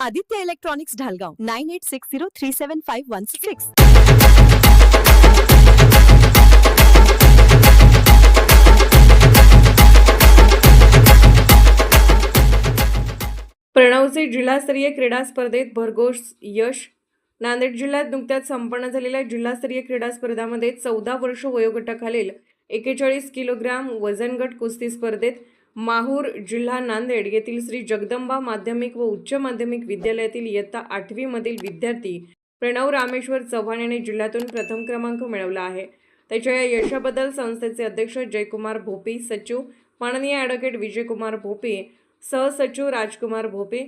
Aditya electronics Dhalgaon nine eight six zero three seven five one six. प्रणवचे जिल्हास्तरीय क्रीडा स्पर्धेत भरघोस यश. नांदेड जिल्ह्यात नुकत्याच संपन्न झालेल्या जिल्हास्तरीय क्रीडा स्पर्धामध्ये चौदा वर्ष वयोगटाखालील एकेचाळीस किलोग्राम वजनगट कुस्ती स्पर्धेत माहूर जिल्हा नांदेड येथील श्री जगदंबा माध्यमिक व उच्च माध्यमिक विद्यालयातील इयत्ता आठवीमधील विद्यार्थी प्रणव रामेश्वर चव्हाण याने जिल्ह्यातून प्रथम क्रमांक मिळवला आहे. त्याच्या या यशाबद्दल संस्थेचे अध्यक्ष जयकुमार भोपी सचिव माननीय ॲडव्होकेट विजयकुमार भोपे सहसचिव राजकुमार भोपे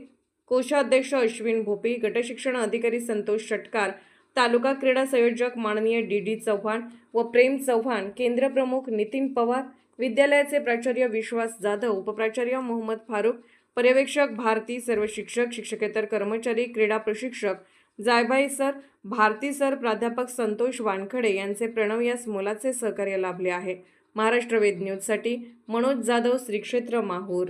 कोषाध्यक्ष अश्विन भोपे गटशिक्षण अधिकारी संतोष षटकार तालुका क्रीडा संयोजक माननीय डी डी चव्हाण व प्रेम चव्हाण केंद्रप्रमुख नितीन पवार विद्यालयाचे प्राचार्य विश्वास जाधव उपप्राचार्य मोहम्मद फारूक पर्यवेक्षक भारती सर्व शिक्षक शिक्षकेतर कर्मचारी क्रीडा प्रशिक्षक जायभाई सर भारती सर प्राध्यापक संतोष वानखडे यांचे प्रणव यास मोलाचे सहकार्य लाभले आहे. महाराष्ट्र वेद न्यूजसाठी मनोज जाधव श्रीक्षेत्र माहूर.